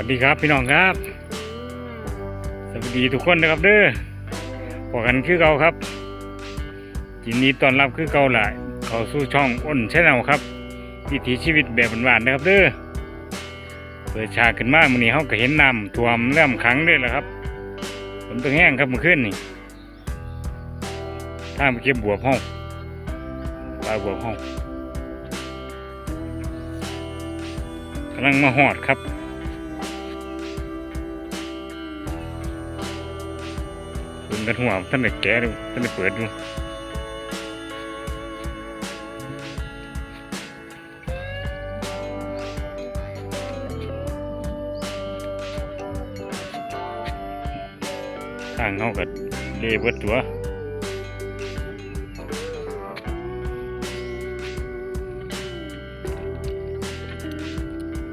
วัสดีครับพี่น้องครับ สวัสดีทุกคนนะครับเด้อพอกันคือเก่าครับยินดีต้อนรับคือเก่าหลายเข้าสู่ช่องอ้นชแนลครับวิถีชีวิตแบบหวานๆนะครับเด้อเปิดฉากขึ้นมากมื้อนี้เฮาก็เห็นน้ำท่วมเริ่มขังเลยแหละครับฝนตกแห้งครับเมื่อคืนนี่ถ้างไปเก็บบวบห้องปลาบวบห้องกำลังมาหอดครับ กันหัวท่านได้แกะดูท่านได้เปิดดูทางเขาก็เล่เบิดตัว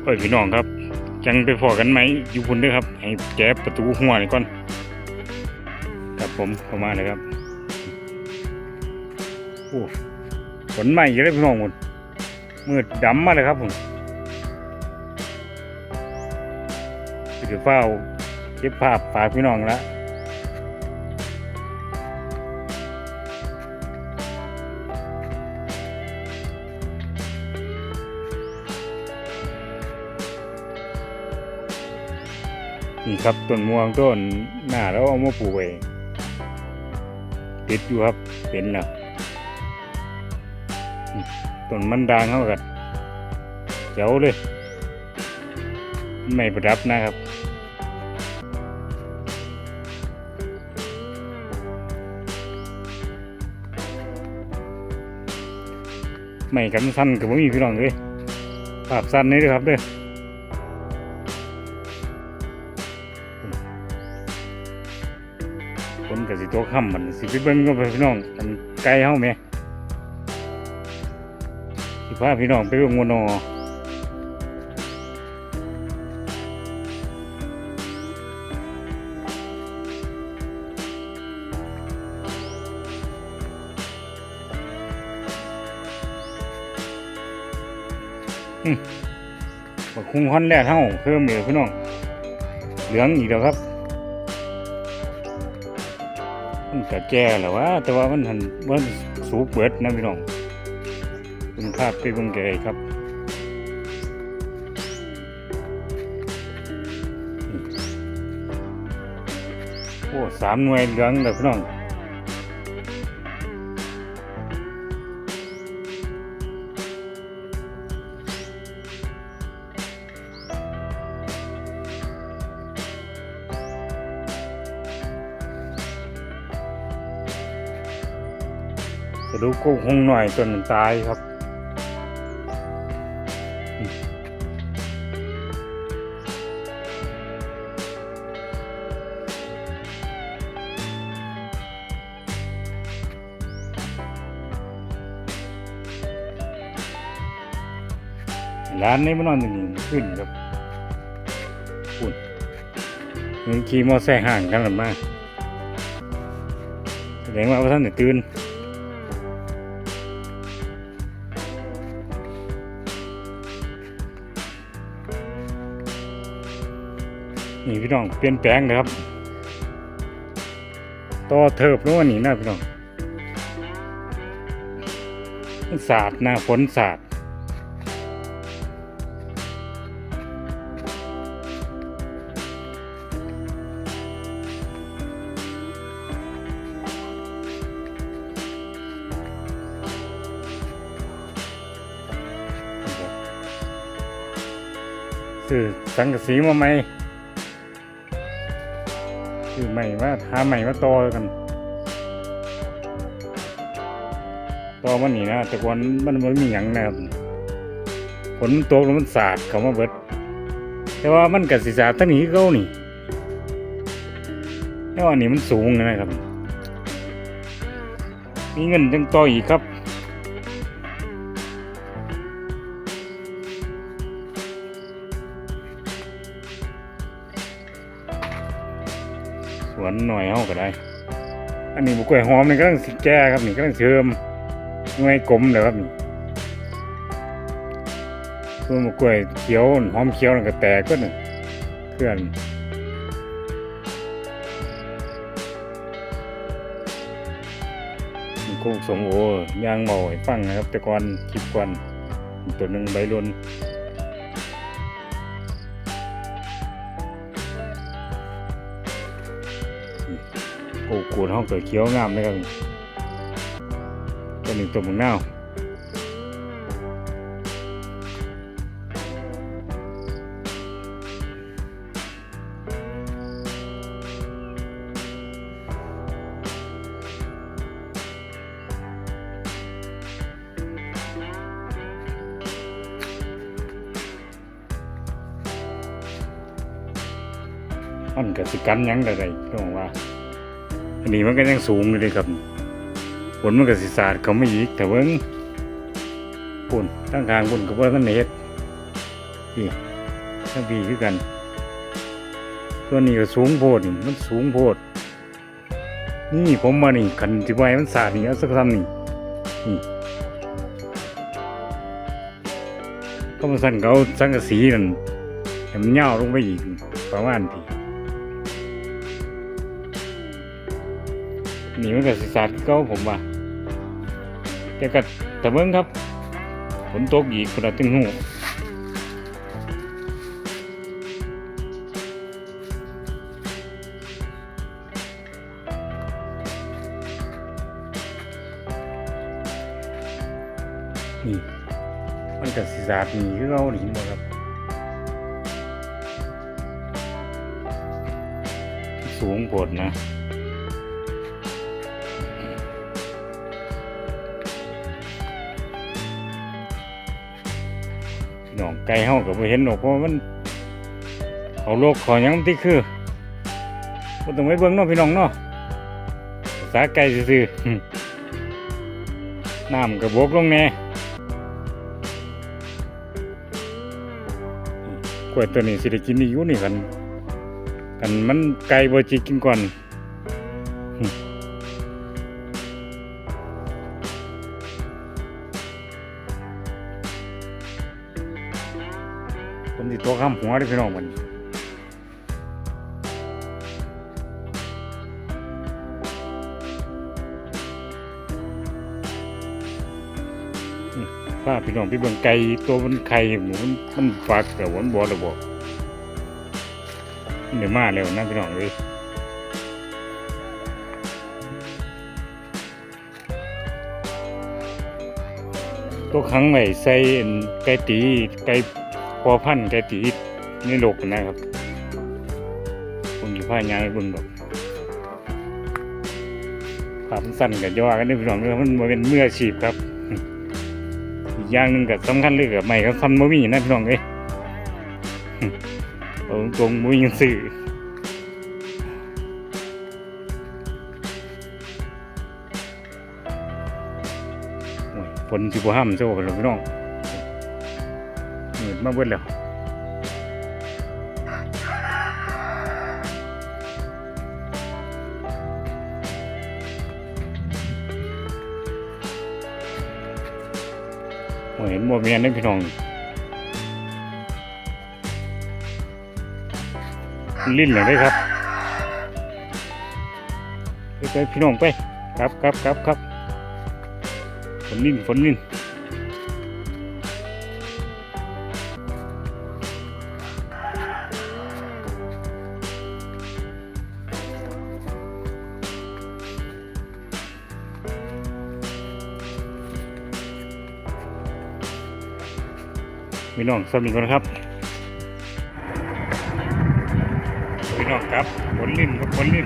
เฮ้ยพี่น้องครับ จังไปพอกันไหมอยู่พุ่นเด้วยครับ ให้แกะประตูหัวนี่ก่อน ผมเข้ามาเลยครับโอ้ฝนใหม่เยอะเลยพี่น้องหมดมืดดำมาเลยครับผมถือเฝ้าเก็บภาพฝากพี่น้องละนี่ครับต้นม่วงต้นหน้าแล้วเอามาปลูกไว้ ติดอยู่ครับเป็นแล้วอืมต้นมันดางเขากันเจ๋วเลย ไม่ประดับนะครับไม่กันสั้นกับว่มีพี่น้องเลยภาพสั้นนี่ด้วยครับเด้อ คนกับสิโตค่ำมันสิไปเบิ้งก็ไปพี่น้องมันไกลเฮาไหมสิพาพี่น้องไปเบิ่งวนออืมบักคุ้งฮอนแล่เท่าเพิ่มเดียวพี่น้อง เหลืองอีกแล้วครับ ก็แก่แล้ววะแต่ว่ามันหันมันสูบเบิดนะพี่น้องคุณภาพไปเบิ่งแกครับโอ้สามหน่วยเหลืองเลยพี่น้องะดูกกุ้งคงหน่อยตัวหนึ่งตายครับร้านนี้มันนอนอย่างนี้ขึ้นครับปุ่นเงินขี่มอไซค์ห่างกันหรือมาแสดงว่าท่านตื่น นี่พี่น้องเปลี่ยนแปลงนะครับต่อเทิบแล้ววันนี้นะพี่น้องมันสาดหน้าฝนศาสาดซื้อสังกสีมาไหม ซื้อใหม่มาหาใหม่มาต่อกันต่อมันนี่นะแต่ก่อนมันมันมีหยังนะครับฝนมันตกแล้วมันสาดเขามาเบิด แต่ว่ามันกับสีสาดตั้งนี้เขานี่แต่ว่าอันนี้มันสูงนะครับ มีเงินจังต่ออีกครับ สวนหน่อยเฮาก็ได้ อันนี้บุกล้วยหอมนี่กำลังสิแก่ครับนี่กำลังเชิมหน่วยกลมเลยครับนี่ส่วนบุกล้วยเขียวหอมเขียวนั่นก็แตกก็หนึ่งเพื่อนมีโคกสมโอย่างเมาให้ฟังนะครับ แต่ก่อนคลิปก่อนตัวหนึ่งใบรน กูดห้องเกิดเขียวงามเลยครับตัวหนึ่งตัวมึงเน่าวมันก็สิกันยังได้ได้ก็บอกว่า อันนี้มันก็ยังสูงอยู่เลยครับฝนมันก็สิสาดเขาไม่อีกแต่เบิ่งปุ่นตั้งกลางปุ่นก็บ่าทันได้เฮ็ดนี่ทั้งพี่คือกัน ตัวนี้ก็สูงโพดนี่มันสูงโพด นี่ผมมานี่คันสิบ่ให้มันสาดนี่เอาสักทำนี่นี่ก็มาสั่นเขาสังกะสีนั่นให้มันยาลงไปอีกประมาณพี่ นีมันกับสิสาดเก้าผมว่าแต่ก็แต่เบิ่งครับฝนตกอีกคนละตึงหูนี่มันกับสิสาดหนีคือเขาหนีหมดครับ สูงโปดนะ พี่น้องไก่เฮาก็บ่เห็นหรอกเพราะมันเขาโลกเขอยังที่คือบ่ต้องไปเบิ่งเนาะพี่น้องเนาะภาษาไก่ซื่อๆน้ำก็บกลงแน่กล้วยตัวนี้สิได้กินอีกอยู่นี่กันกันมันไก่บ่จิกินก่อน ผมสิตัวข้ามหัวเด้พี่น้องมันพาพี่น้องพี่เบิ่งไก่ตัวมันไข่หมูมันมันฝากแต่วันบ่ระบอกเดี๋ยวมาแล้วนะพี่น้องเอ้ยตัวขังไว้ใส่ไก่ตีไก่ พอพันธุ์ไก่ตีในโลกนะครับผมอยู่ผ้ายให้เบิ่งดอกภาพสั้นกับย่อกันเด้อพี่น้องมันบ่เป็นเมืออาชีพครับอีกอย่างหนึ่งก็สำคัญเลยกับไม่ก็ฟันบ่มีนะพี่น้องเอ้ยเอาตรงบ่มีเงินซื้อโอ้ยฝนสิบ่ห้ามโซ่กันหรอกพี่น้อง มาเบิดแล้วเห็นบ่แม่นเด้พี่น้องลิ้นเหรอได้ครับไปไปพี่น้องไป ครับครับครับครับฝนลิ้นฝนลิ้น พี่น้องสามีกกันนะครับพี่น้องครับฝนลิ่นครับผลลิ้น